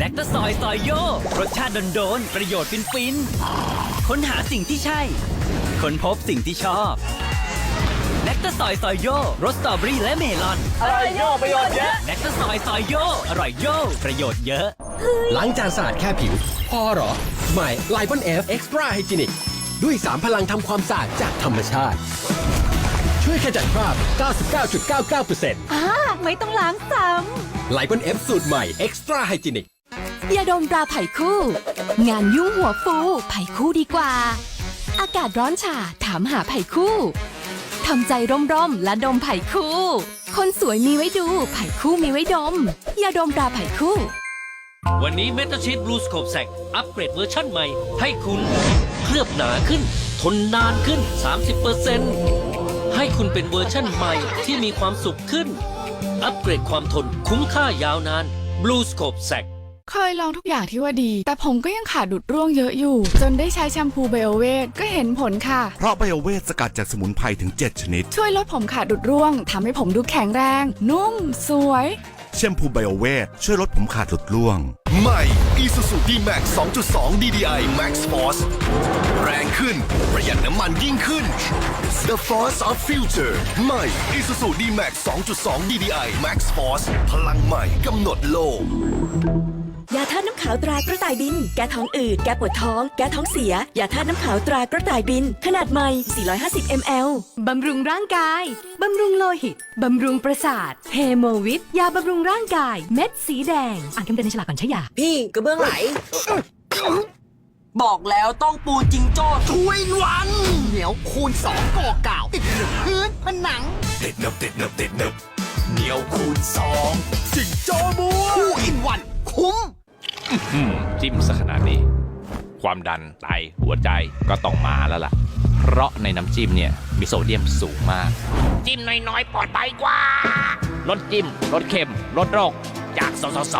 แลคตาซอยซอยโยรสชาติโดนๆประโยชน์ฟินๆค้นหาสิ่งที่ใช่ ค้นพบสิ่งที่ชอบแลคตาซอยซอยโยรสสตรอเบอรี่และเมลอน อร่อยโยประโยชน์เยอะแลคตาซอยซอยโยอร่อยโยประโยชน์เยอะ ล้างจานสะอาดแค่ผิว พอเหรอ ใหม่ไลปอนเอฟเอ็กซ์ตร้าไฮจินิกด้วย 3 พลังทำความสะอาดจากธรรมชาติ ช่วยขจัดคราบ 99.99%อ่าไม่ต้องล้างซ้ไลปอนเอฟสูตรใหม่เอ็กซ์ตร้าไฮจินิกำ ยาดมตราไผ่คู่ งานยุ่งหัวฟูไผ่คู่ดีกว่า อากาศร้อนฉาถามหาไผ่คู่ทำใจร่มๆและดมไผ่คู่ คนสวยมีไว้ดูไผ่คู่มีไว้ดมยาดมตราไผ่คู่ วันนี้เมตาชีตบลูสโคปแซกอัปเกรดเวอร์ชั่นใหม่ ให้คุณเคลือบหนาขึ้น ทนนานขึ้น 30%ให้คุณเป็นเวอร์ชั่นใหม่ที่มีความสุขขึ้น อัปเกรดความทนคุ้มค่ายาวนานบลูสโคปแซก เคยลองทุกอย่างที่ว่าดี แต่ผมก็ยังขาดดุดร่วงเยอะอยู่ จนได้ใช้แชมพูไบโอเวทก็เห็นผลค่ะ เพราะไบโอเวทสกัดจากสมุนไพรถึง 7 ชนิด ช่วยลดผมขาดดุดร่วงทำให้ผมดูแข็งแรง นุ่ม สวย แชมพูไบโอเวทช่วยลดผมขาดหลุดร่วง ใหม่ Isuzu D-Max 2.2 DDI Max Force แรงขึ้น ประหยัดน้ำมันยิ่งขึ้น The Force of Future ใหม่ Isuzu D-Max 2.2 DDI Max Force พลังใหม่กำหนดโลกยาธาตุน้ำ ขาวตรากระต่ายบิน แก้ท้องอืด แก้ปวดท้อง แก้ท้องเสีย ยาธาตุน้ำขาวตรากระต่ายบิน ขนาดใหม่ 450 ml บำรุงร่างกาย บำรุงโลหิต บำรุงประสาทเฮโมวิตยาบำรุงร่างกาย เม็ดสีแดง อ่านคำเตือนในฉลากก่อนใช้ยา พี่กระเบื้องไหล บอกแล้วต้องปูนจิงโจ้ช่วยวัน เหนียวคูณสองก่อเก่าติดหนึบพื้นผนัง ติดเนบติดเนบติดเนบเหนียวคูณสองจิงโจ้มัวคู่อินวัน คุ้มอืมจิ้มซะขนาดนี้ ความดันไตหัวใจก็ต้องมาแล้วล่ะ เพราะในน้ำจิ้มเนี่ยมีโซเดียมสูงมาก จิ้มน้อยๆปลอดภัยกว่า ลดจิ้ม ลดเค็ม ลดโรค จากสสส